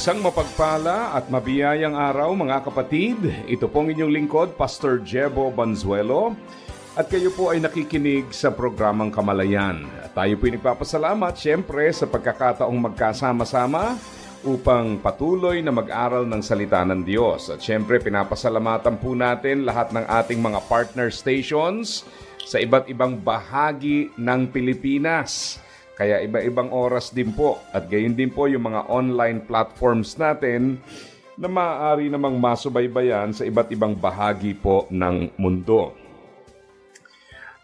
Isang mapagpala at mabiyayang araw mga kapatid. Ito pong inyong lingkod, Pastor Jebo Banzuelo. At kayo po ay nakikinig sa programang Kamalayan. At tayo po ay nagpapasalamat siyempre sa pagkakataong magkasama-sama upang patuloy na mag-aral ng salita ng Diyos. At siyempre pinapasalamatan po natin lahat ng ating mga partner stations sa iba't ibang bahagi ng Pilipinas. Kaya iba-ibang oras din po at gayon din po yung mga online platforms natin na maaari namang masubaybayan sa iba't ibang bahagi po ng mundo.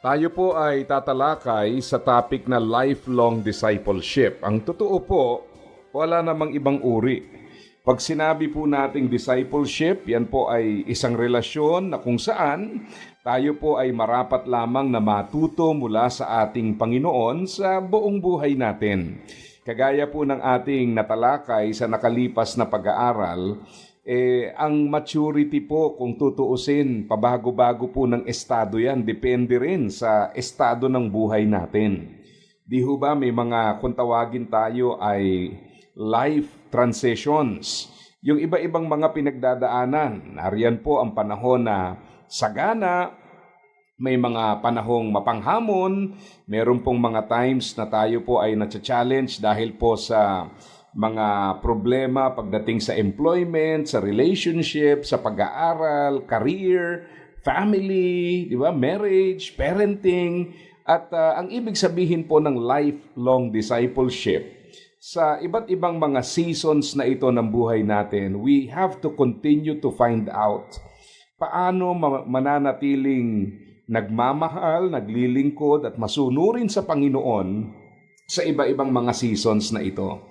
Tayo po ay tatalakay sa topic na lifelong discipleship. Ang totoo po, wala namang ibang uri. Pag sinabi po nating discipleship, yan po ay isang relasyon na kung saan tayo po ay marapat lamang na matuto mula sa ating Panginoon sa buong buhay natin. Kagaya po ng ating natalakay sa nakalipas na pag-aaral, eh, ang maturity po kung tutuusin, pabago-bago po ng estado yan, depende rin sa estado ng buhay natin. Di ho ba may mga kung tawagin tayo ay life transitions. Yung iba-ibang mga pinagdadaanan, nariyan po ang panahon na sagana, may mga panahong mapanghamon, meron pong mga times na tayo po ay na-challenge dahil po sa mga problema pagdating sa employment, sa relationship, sa pag-aaral, career, family, di ba, marriage, parenting, at uh, ang ibig sabihin po ng lifelong discipleship, sa iba't ibang mga seasons na ito ng buhay natin, we have to continue to find out paano mananatiling nagmamahal, naglilingkod at masunurin sa Panginoon sa iba-ibang mga seasons na ito.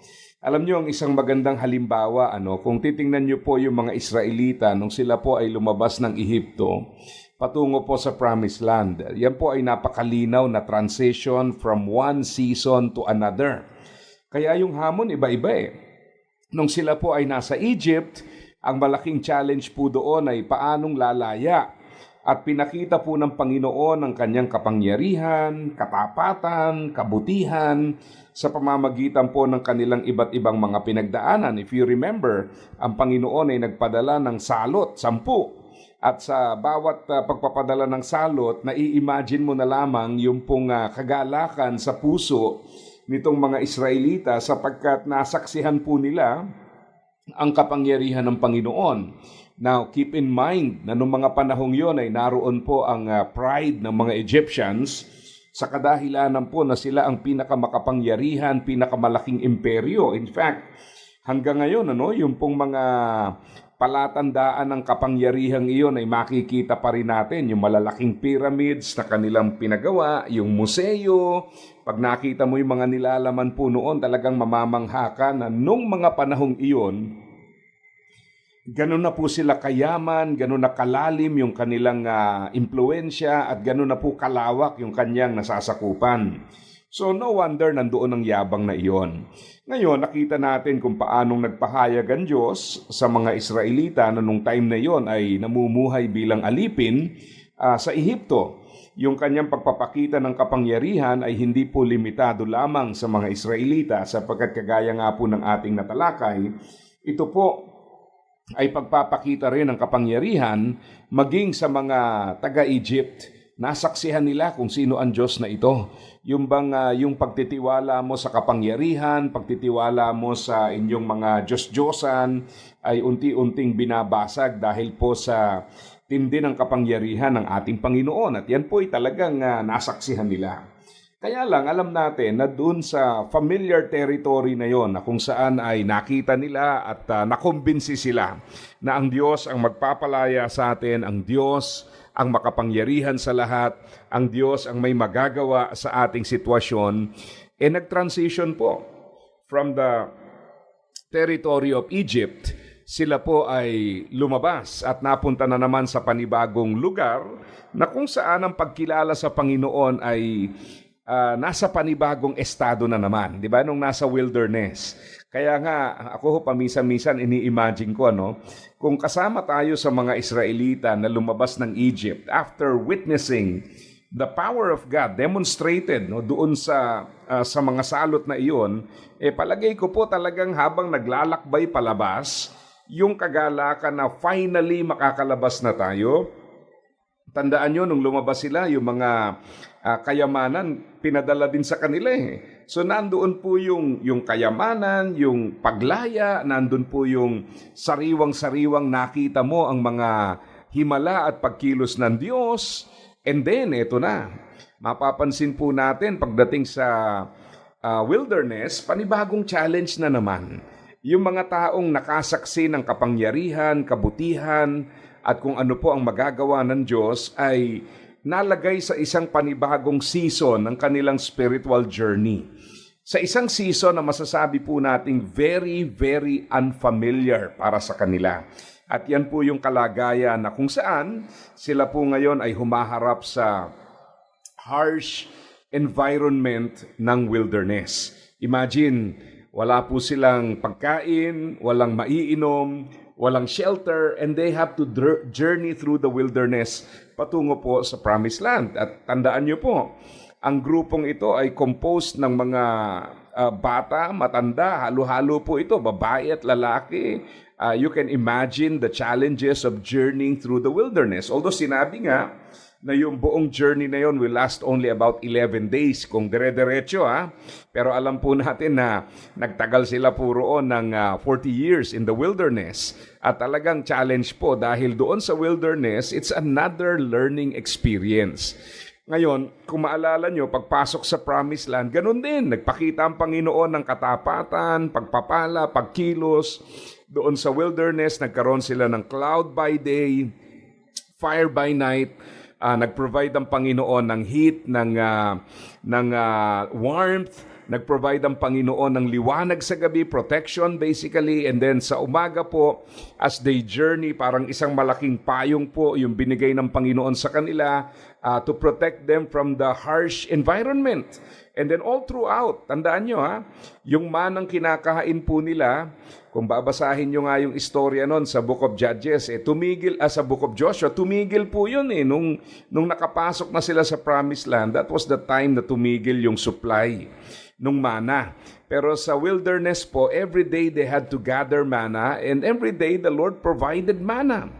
Alam niyo ang isang magandang halimbawa ano, kung titingnan niyo po yung mga Israelita nung sila po ay lumabas ng Ehipto patungo po sa Promised Land. Yan po ay napakalinaw na transition from one season to another. Kaya yung hamon iba-iba eh. Nung sila po ay nasa Egypt, ang malaking challenge po doon ay paanong lalaya at pinakita po ng Panginoon ang kanyang kapangyarihan, katapatan, kabutihan sa pamamagitan po ng kanilang iba't ibang mga pinagdaanan. If you remember, ang Panginoon ay nagpadala ng salot, sampu. At sa bawat uh, pagpapadala ng salot, nai-imagine mo na lamang yung pong uh, kagalakan sa puso nitong mga Israelita sapagkat nasaksihan po nila ang kapangyarihan ng Panginoon. Now, keep in mind na noong mga panahong yon ay naroon po ang uh, pride ng mga Egyptians sa kadahilanan po na sila ang pinakamakapangyarihan, pinakamalaking imperyo. In fact, hanggang ngayon, ano, yung pong mga palatandaan ng kapangyarihang iyon ay makikita pa rin natin. Yung malalaking pyramids na kanilang pinagawa, yung museo. Pag nakita mo yung mga nilalaman po noon, talagang mamamangha ka na nung mga panahong iyon, Ganun na po sila kayaman, ganun na kalalim yung kanilang uh, impluensya at ganun na po kalawak yung kanyang nasasakupan. So no wonder nandoon ang yabang na iyon. Ngayon, nakita natin kung paanong nagpahayag ang Diyos sa mga Israelita na nung time na iyon ay namumuhay bilang alipin uh, sa Ehipto. Yung kanyang pagpapakita ng kapangyarihan ay hindi po limitado lamang sa mga Israelita sapagkat kagaya nga po ng ating natalakay, ito po ay pagpapakita rin ng kapangyarihan maging sa mga taga-Egypt. Nasaksihan nila kung sino ang Diyos na ito. Yung bang uh, yung pagtitiwala mo sa kapangyarihan, pagtitiwala mo sa inyong mga Diyos-Diyosan ay unti-unting binabasag dahil po sa tindi ng kapangyarihan ng ating Panginoon. At yan po ay talagang uh, nasaksihan nila. Kaya lang, alam natin na dun sa familiar territory na yon na kung saan ay nakita nila at uh, nakumbinsi sila na ang Diyos ang magpapalaya sa atin, ang Diyos ang makapangyarihan sa lahat, ang Diyos ang may magagawa sa ating sitwasyon, e nag-transition po from the territory of Egypt, sila po ay lumabas at napunta na naman sa panibagong lugar na kung saan ang pagkilala sa Panginoon ay ah, nasa panibagong estado na naman, 'di ba? Nung nasa wilderness. Kaya nga ako ho paminsan-minsan ini-imagine ko ano, kung kasama tayo sa mga Israelita na lumabas ng Egypt after witnessing the power of God demonstrated no doon sa ah, sa mga salot na iyon eh palagay ko po talagang habang naglalakbay palabas yung kagalakan na finally makakalabas na tayo Tandaan nyo, nung lumabas sila, yung mga ah, kayamanan, pinadala din sa kanila eh. So nandoon po yung, yung kayamanan, yung paglaya, nandun po yung sariwang-sariwang nakita mo ang mga himala at pagkilos ng Diyos. And then, eto na, mapapansin po natin pagdating sa ah, wilderness, panibagong challenge na naman. Yung mga taong nakasaksi ng kapangyarihan, kabutihan, at kung ano po ang magagawa ng Diyos ay nalagay sa isang panibagong season ng kanilang spiritual journey. Sa isang season na masasabi po nating very, very unfamiliar para sa kanila. At yan po yung kalagayan na kung saan sila po ngayon ay humaharap sa harsh environment ng wilderness. Imagine, wala po silang pagkain, walang maiinom, walang shelter, and they have to journey through the wilderness patungo po sa promised land. At tandaan niyo po, ang grupong ito ay composed ng mga ah, bata, matanda, halo-halo po ito, babae at lalaki. Ah, you can imagine the challenges of journeying through the wilderness. Although sinabi nga, na yung buong journey na yon will last only about 11 days kung dire-diretso ha. Pero alam po natin na nagtagal sila po roon ng ah, 40 years in the wilderness. At talagang challenge po dahil doon sa wilderness, it's another learning experience. Ngayon, kung maalala nyo, pagpasok sa Promised Land, ganun din. Nagpakita ang Panginoon ng katapatan, pagpapala, pagkilos. Doon sa wilderness, nagkaroon sila ng cloud by day, fire by night. Ah, nag-provide ang Panginoon ng heat, ng, ah, ng ah, warmth, nag-provide ang Panginoon ng liwanag sa gabi, protection basically, and then sa umaga po, as they journey, parang isang malaking payong po yung binigay ng Panginoon sa kanila ah, to protect them from the harsh environment. And then all throughout, tandaan nyo ha, yung manang kinakain po nila, kung babasahin nyo nga yung istorya nun sa Book of Judges, eh, tumigil, ah, sa Book of Joshua, tumigil po yun eh. Nung, nung nakapasok na sila sa Promised Land, that was the time na tumigil yung supply nung mana. Pero sa wilderness po, every day they had to gather manna and every day the Lord provided manna.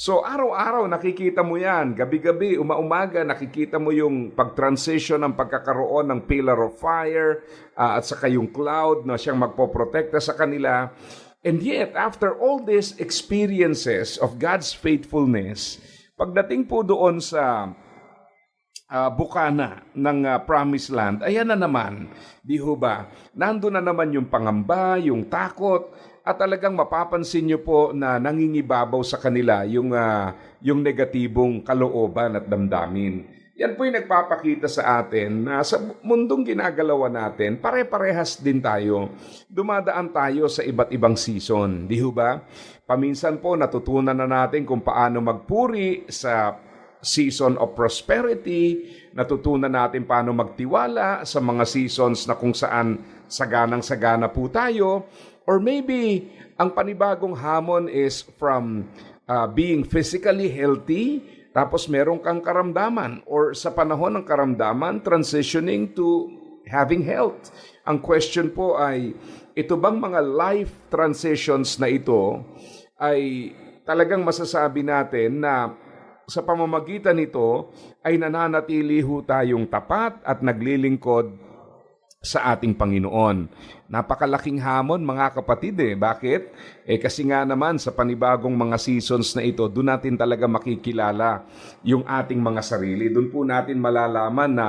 So araw-araw nakikita mo yan, gabi-gabi, umaumaga nakikita mo yung pag-transition ng pagkakaroon ng pillar of fire ah, at saka yung cloud na siyang magpoprotekta sa kanila. And yet, after all these experiences of God's faithfulness, pagdating po doon sa ah, bukana ng ah, Promised Land, ayan na naman, di ho ba? Nandun na naman yung pangamba, yung takot, at talagang mapapansin nyo po na nangingibabaw sa kanila yung, ah, yung negatibong kalooban at damdamin. Yan po yung nagpapakita sa atin na sa mundong ginagalawan natin, pare-parehas din tayo. Dumadaan tayo sa iba't ibang season, di ho ba? Paminsan po natutunan na natin kung paano magpuri sa season of prosperity, natutunan natin paano magtiwala sa mga seasons na kung saan saganang-sagana po tayo, or maybe ang panibagong hamon is from uh, being physically healthy, tapos meron kang karamdaman, or sa panahon ng karamdaman, transitioning to having health. Ang question po ay, ito bang mga life transitions na ito ay talagang masasabi natin na sa pamamagitan nito ay nananatili ho tayong tapat at naglilingkod sa ating Panginoon. Napakalaking hamon mga kapatid eh. Bakit? Eh kasi nga naman sa panibagong mga seasons na ito, doon natin talaga makikilala yung ating mga sarili. Doon po natin malalaman na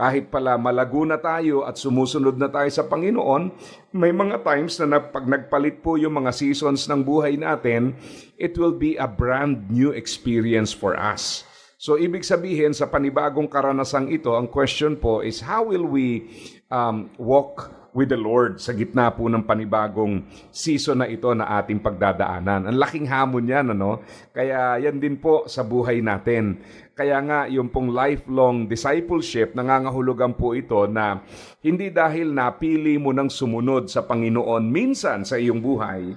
kahit pala malago na tayo at sumusunod na tayo sa Panginoon, may mga times na pag nagpalit po yung mga seasons ng buhay natin, it will be a brand new experience for us. So ibig sabihin sa panibagong karanasang ito, ang question po is how will we um, walk with the Lord sa gitna po ng panibagong season na ito na ating pagdadaanan. Ang laking hamon yan, ano? Kaya yan din po sa buhay natin. Kaya nga, yung pong lifelong discipleship, nangangahulugan po ito na hindi dahil napili mo ng sumunod sa Panginoon minsan sa iyong buhay,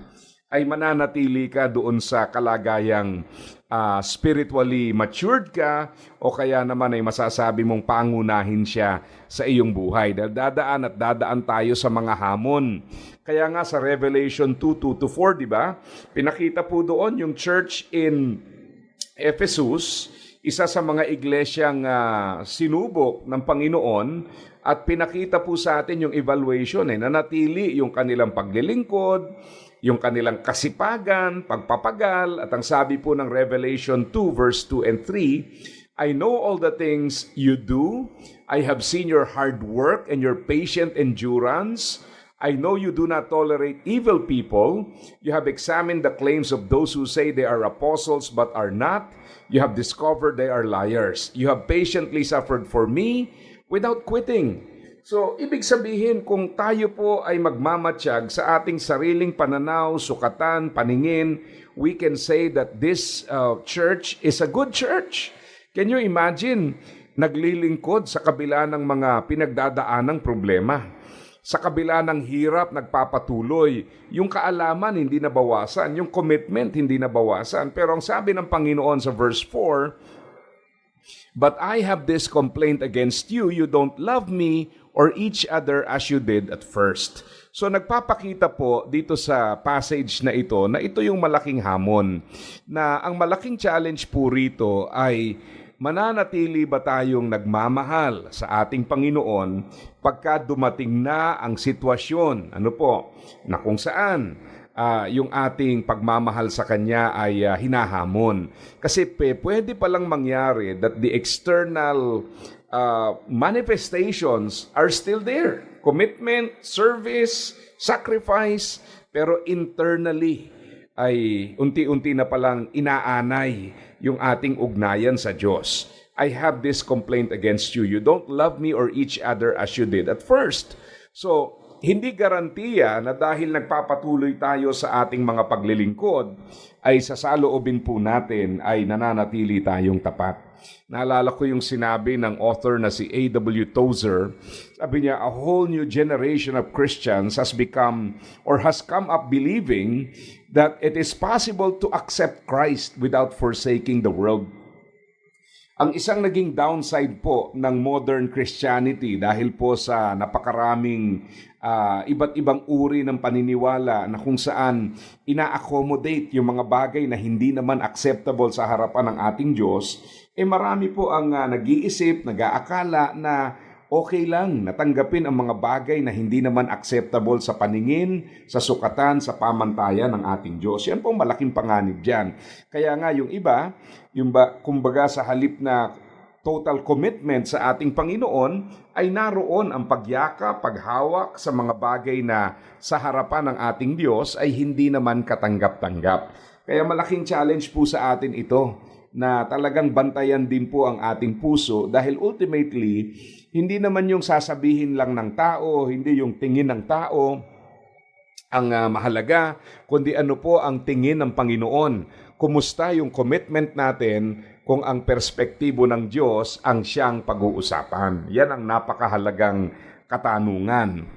ay mananatili ka doon sa kalagayang ah, spiritually matured ka o kaya naman ay masasabi mong pangunahin siya sa iyong buhay. Dahil dadaan at dadaan tayo sa mga hamon. Kaya nga sa Revelation 2, 2 to 4, di ba? Pinakita po doon yung church in Ephesus, isa sa mga iglesyang ah, sinubok ng Panginoon at pinakita po sa atin yung evaluation eh, nanatili yung kanilang paglilingkod, yung kanilang kasipagan, pagpapagal, at ang sabi po ng Revelation 2 verse 2 and 3, I know all the things you do. I have seen your hard work and your patient endurance. I know you do not tolerate evil people. You have examined the claims of those who say they are apostles but are not. You have discovered they are liars. You have patiently suffered for me without quitting. So, ibig sabihin, kung tayo po ay magmamatsyag sa ating sariling pananaw, sukatan, paningin, we can say that this uh, church is a good church. Can you imagine, naglilingkod sa kabila ng mga pinagdadaanang problema? Sa kabila ng hirap, nagpapatuloy. Yung kaalaman hindi nabawasan, yung commitment hindi nabawasan. Pero ang sabi ng Panginoon sa verse 4, But I have this complaint against you, you don't love me or each other as you did at first. So nagpapakita po dito sa passage na ito na ito yung malaking hamon. Na ang malaking challenge po rito ay mananatili ba tayong nagmamahal sa ating Panginoon pagka dumating na ang sitwasyon, ano po, na kung saan ah, yung ating pagmamahal sa Kanya ay ah, hinahamon. Kasi pe, pwede palang mangyari that the external uh, manifestations are still there. Commitment, service, sacrifice, pero internally ay unti-unti na palang inaanay yung ating ugnayan sa Diyos. I have this complaint against you. You don't love me or each other as you did at first. So, hindi garantiya na dahil nagpapatuloy tayo sa ating mga paglilingkod, ay sa saloobin po natin ay nananatili tayong tapat. Naalala ko yung sinabi ng author na si A.W. Tozer. Sabi niya, a whole new generation of Christians has become or has come up believing that it is possible to accept Christ without forsaking the world. Ang isang naging downside po ng modern Christianity dahil po sa napakaraming ah, iba't ibang uri ng paniniwala na kung saan ina-accommodate yung mga bagay na hindi naman acceptable sa harapan ng ating Diyos, eh marami po ang ah, nag-iisip, nag-aakala na okay lang natanggapin ang mga bagay na hindi naman acceptable sa paningin, sa sukatan, sa pamantayan ng ating Diyos. Yan po malaking panganib dyan. Kaya nga yung iba, yung ba, kumbaga sa halip na total commitment sa ating Panginoon, ay naroon ang pagyaka, paghawak sa mga bagay na sa harapan ng ating Diyos ay hindi naman katanggap-tanggap. Kaya malaking challenge po sa atin ito na talagang bantayan din po ang ating puso dahil ultimately, hindi naman yung sasabihin lang ng tao, hindi yung tingin ng tao, ang ah, mahalaga, kundi ano po ang tingin ng Panginoon. Kumusta yung commitment natin kung ang perspektibo ng Diyos ang siyang pag-uusapan. Yan ang napakahalagang katanungan.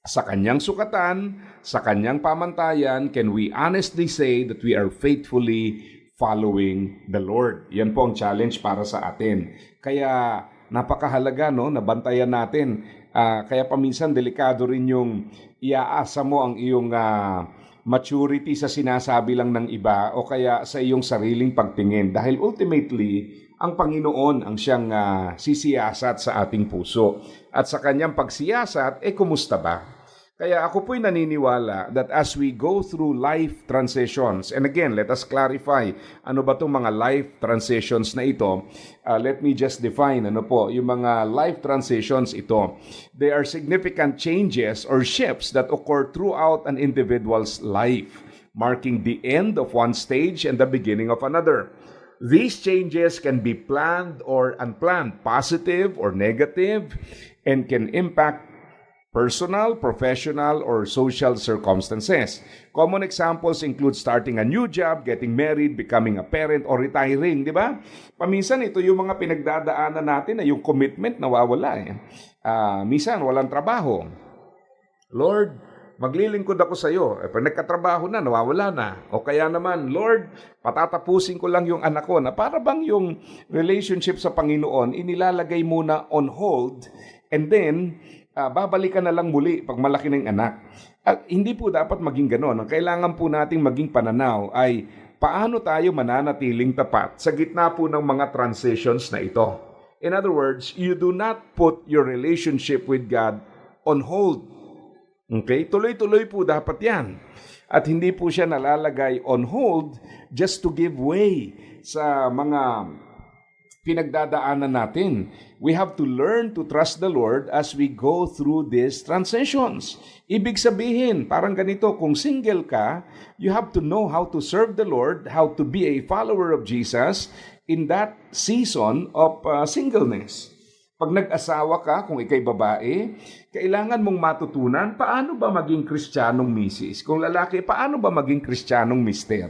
Sa kanyang sukatan, sa kanyang pamantayan, can we honestly say that we are faithfully following the Lord? Yan po ang challenge para sa atin. Kaya napakahalaga no, na bantayan natin. Ah, kaya paminsan delikado rin yung iaasa mo ang iyong ah, maturity sa sinasabi lang ng iba o kaya sa iyong sariling pagtingin. Dahil ultimately, ang Panginoon ang siyang ah, sisiyasat sa ating puso. At sa kanyang pagsiyasat, eh kumusta ba? Kaya ako po'y naniniwala that as we go through life transitions, and again, let us clarify, ano ba itong mga life transitions na ito? Uh, let me just define, ano po, yung mga life transitions ito. They are significant changes or shifts that occur throughout an individual's life, marking the end of one stage and the beginning of another. These changes can be planned or unplanned, positive or negative, and can impact personal, professional, or social circumstances. Common examples include starting a new job, getting married, becoming a parent, or retiring, di ba? Paminsan ito yung mga pinagdadaanan natin na yung commitment nawawala eh. Ah, minsan walang trabaho. Lord, maglilingkod ako sa iyo. Eh, pag nagkatrabaho na, nawawala na. O kaya naman, Lord, patatapusin ko lang yung anak ko na para bang yung relationship sa Panginoon inilalagay muna on hold and then ah, babalikan na lang muli pag malaki ng anak. At hindi po dapat maging ganon. Ang kailangan po nating maging pananaw ay paano tayo mananatiling tapat sa gitna po ng mga transitions na ito. In other words, you do not put your relationship with God on hold. Okay? Tuloy-tuloy po dapat yan. At hindi po siya nalalagay on hold just to give way sa mga pinagdadaanan natin. We have to learn to trust the Lord as we go through these transitions. Ibig sabihin, parang ganito, kung single ka, you have to know how to serve the Lord, how to be a follower of Jesus in that season of uh, singleness. Pag nag-asawa ka, kung ikay babae, kailangan mong matutunan paano ba maging kristyanong misis. Kung lalaki, paano ba maging kristyanong mister.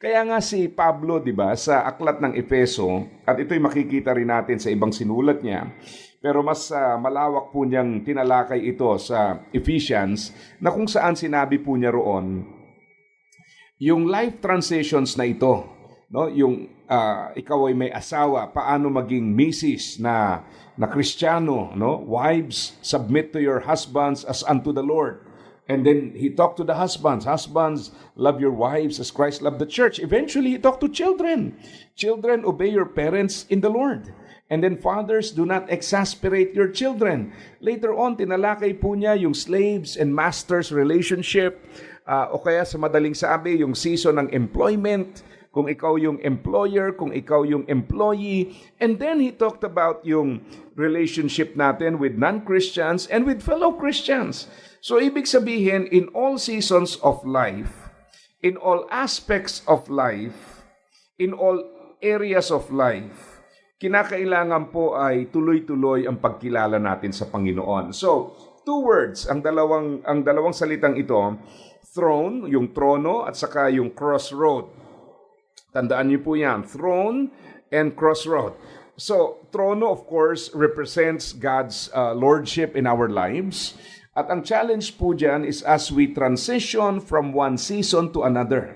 Kaya nga si Pablo, di ba, sa aklat ng Efeso, at ito'y makikita rin natin sa ibang sinulat niya, pero mas ah, malawak po niyang tinalakay ito sa Ephesians, na kung saan sinabi po niya roon, yung life transitions na ito, no, yung ah, ikaw ay may asawa, paano maging misis na na Kristiyano, no? Wives, submit to your husbands as unto the Lord. And then he talked to the husbands. Husbands, love your wives as Christ loved the church. Eventually, he talked to children. Children, obey your parents in the Lord. And then fathers, do not exasperate your children. Later on, tinalakay po niya yung slaves and masters relationship. ah, o kaya sa madaling sabi, yung season ng employment kung ikaw yung employer, kung ikaw yung employee. And then he talked about yung relationship natin with non-Christians and with fellow Christians. So ibig sabihin, in all seasons of life, in all aspects of life, in all areas of life, kinakailangan po ay tuloy-tuloy ang pagkilala natin sa Panginoon. So, two words, ang dalawang ang dalawang salitang ito, throne, yung trono at saka yung crossroad. Tandaan niyo po yan, throne and crossroad. So, trono of course represents God's uh, lordship in our lives. At ang challenge po dyan is as we transition from one season to another.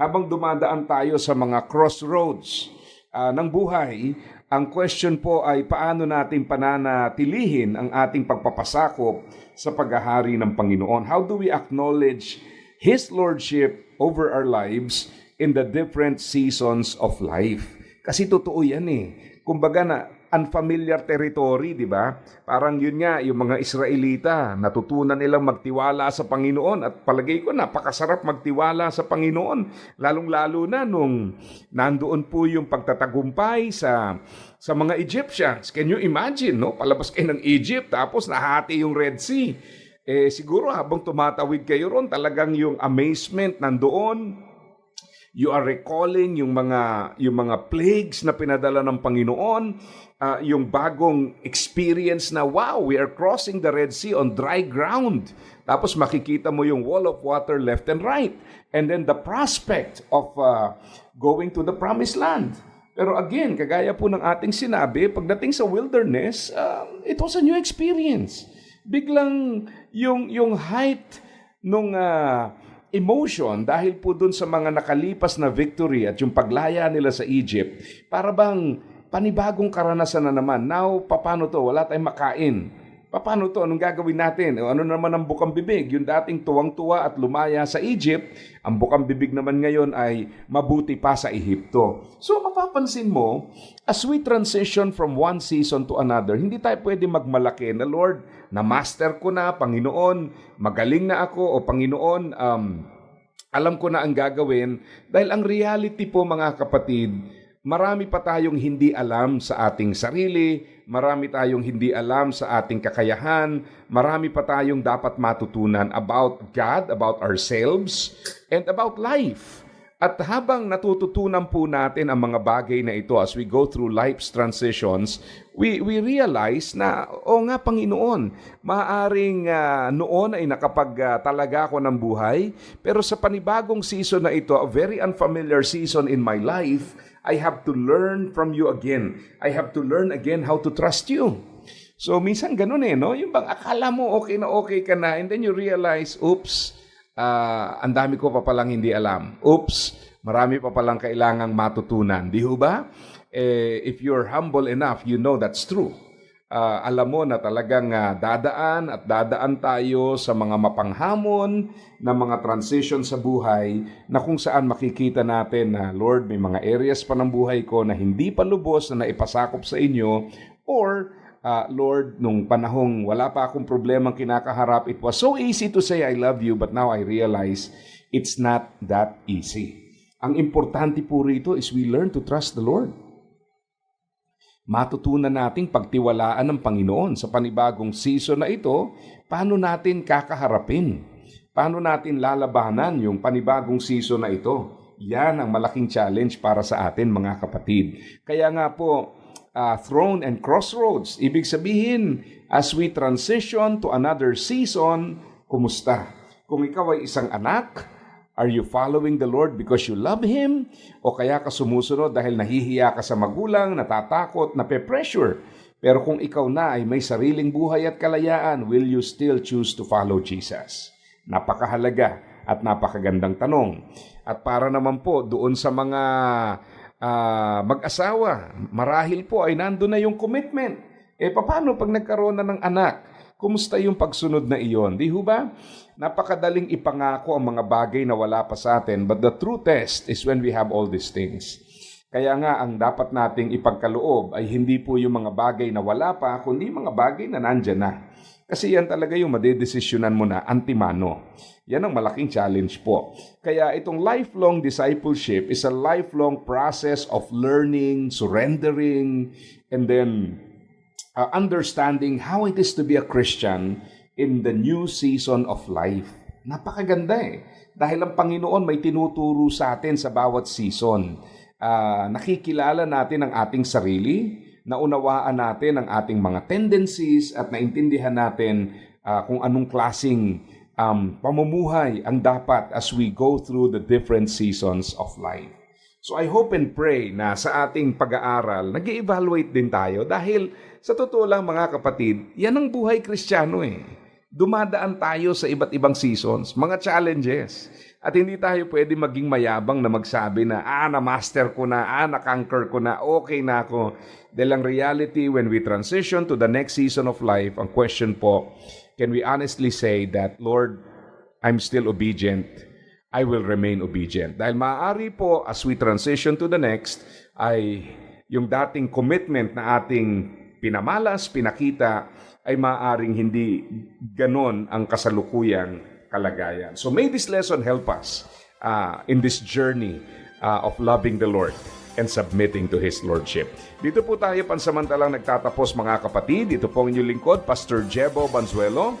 Habang dumadaan tayo sa mga crossroads uh, ng buhay, ang question po ay paano natin pananatilihin ang ating pagpapasakop sa paghahari ng Panginoon. How do we acknowledge His Lordship over our lives in the different seasons of life? Kasi totoo yan eh. Kumbaga na unfamiliar territory, di ba? Parang yun nga, yung mga Israelita, natutunan nilang magtiwala sa Panginoon at palagay ko napakasarap magtiwala sa Panginoon. Lalong-lalo na nung nandoon po yung pagtatagumpay sa sa mga Egyptians. Can you imagine, no? Palabas kayo ng Egypt tapos nahati yung Red Sea. Eh siguro habang tumatawid kayo ron, talagang yung amazement nandoon, You are recalling yung mga yung mga plagues na pinadala ng Panginoon, ah, yung bagong experience na wow, we are crossing the Red Sea on dry ground. Tapos makikita mo yung wall of water left and right. And then the prospect of ah, going to the promised land. Pero again, kagaya po ng ating sinabi, pagdating sa wilderness, ah, it was a new experience. Biglang yung yung height nung ah, emotion dahil po dun sa mga nakalipas na victory at yung paglaya nila sa Egypt, para bang panibagong karanasan na naman. Now, paano to? Wala tayong makain. Paano to? Anong gagawin natin? O ano naman ang bukang bibig? Yung dating tuwang-tuwa at lumaya sa Egypt, ang bukang bibig naman ngayon ay mabuti pa sa Ehipto. So mapapansin mo, as we transition from one season to another, hindi tayo pwede magmalaki na Lord, na master ko na, Panginoon, magaling na ako, o Panginoon, um, alam ko na ang gagawin. Dahil ang reality po mga kapatid, marami pa tayong hindi alam sa ating sarili, marami tayong hindi alam sa ating kakayahan, marami pa tayong dapat matutunan about God, about ourselves, and about life. At habang natututunan po natin ang mga bagay na ito as we go through life's transitions, we, we realize na, o nga Panginoon, maaring ah, noon ay nakapagtalaga ako ng buhay, pero sa panibagong season na ito, a very unfamiliar season in my life, I have to learn from you again. I have to learn again how to trust you. So minsan ganun eh, no? Yung bang akala mo okay na okay ka na and then you realize, oops, ah, ang dami ko pa palang hindi alam. Oops, marami pa palang kailangang matutunan. Di ba? Eh, if you're humble enough, you know that's true. Ah, alam mo na talagang ah, dadaan at dadaan tayo sa mga mapanghamon na mga transition sa buhay na kung saan makikita natin na Lord, may mga areas pa ng buhay ko na hindi pa lubos na naipasakop sa inyo or ah, Lord, nung panahong wala pa akong problemang kinakaharap, it was so easy to say I love you but now I realize it's not that easy. Ang importante po rito is we learn to trust the Lord matutunan nating pagtiwalaan ng Panginoon sa panibagong season na ito, paano natin kakaharapin? Paano natin lalabanan yung panibagong season na ito? Yan ang malaking challenge para sa atin mga kapatid. Kaya nga po, uh, throne and crossroads, ibig sabihin, as we transition to another season, kumusta? Kung ikaw ay isang anak, Are you following the Lord because you love Him? O kaya ka sumusunod dahil nahihiya ka sa magulang, natatakot, nape-pressure? Pero kung ikaw na ay may sariling buhay at kalayaan, will you still choose to follow Jesus? Napakahalaga at napakagandang tanong. At para naman po doon sa mga ah, mag-asawa, marahil po ay nandun na yung commitment. Eh paano pag nagkaroon na ng anak? Kumusta yung pagsunod na iyon? Di ho ba? Napakadaling ipangako ang mga bagay na wala pa sa atin, but the true test is when we have all these things. Kaya nga, ang dapat nating ipagkaloob ay hindi po yung mga bagay na wala pa, kundi mga bagay na nandyan na. Kasi yan talaga yung madedesisyonan mo na antimano. Yan ang malaking challenge po. Kaya itong lifelong discipleship is a lifelong process of learning, surrendering, and then uh, understanding how it is to be a Christian in the new season of life. Napakaganda eh. Dahil ang Panginoon may tinuturo sa atin sa bawat season. Ah, nakikilala natin ang ating sarili, naunawaan natin ang ating mga tendencies at naintindihan natin ah, kung anong klasing um, pamumuhay ang dapat as we go through the different seasons of life. So I hope and pray na sa ating pag-aaral, nag evaluate din tayo dahil sa totoo lang mga kapatid, yan ang buhay kristyano eh. Dumadaan tayo sa iba't ibang seasons, mga challenges. At hindi tayo pwede maging mayabang na magsabi na, ah, na-master ko na, ah, na-conquer ko na, okay na ako. Dahil ang reality, when we transition to the next season of life, ang question po, can we honestly say that, Lord, I'm still obedient I will remain obedient. Dahil maaari po, as we transition to the next, ay yung dating commitment na ating pinamalas, pinakita, ay maaaring hindi ganon ang kasalukuyang kalagayan. So may this lesson help us uh, in this journey uh, of loving the Lord and submitting to His Lordship. Dito po tayo pansamantalang nagtatapos mga kapatid. Ito po ang inyong lingkod, Pastor Jebo Banzuelo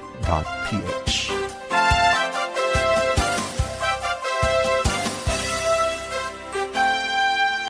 ph.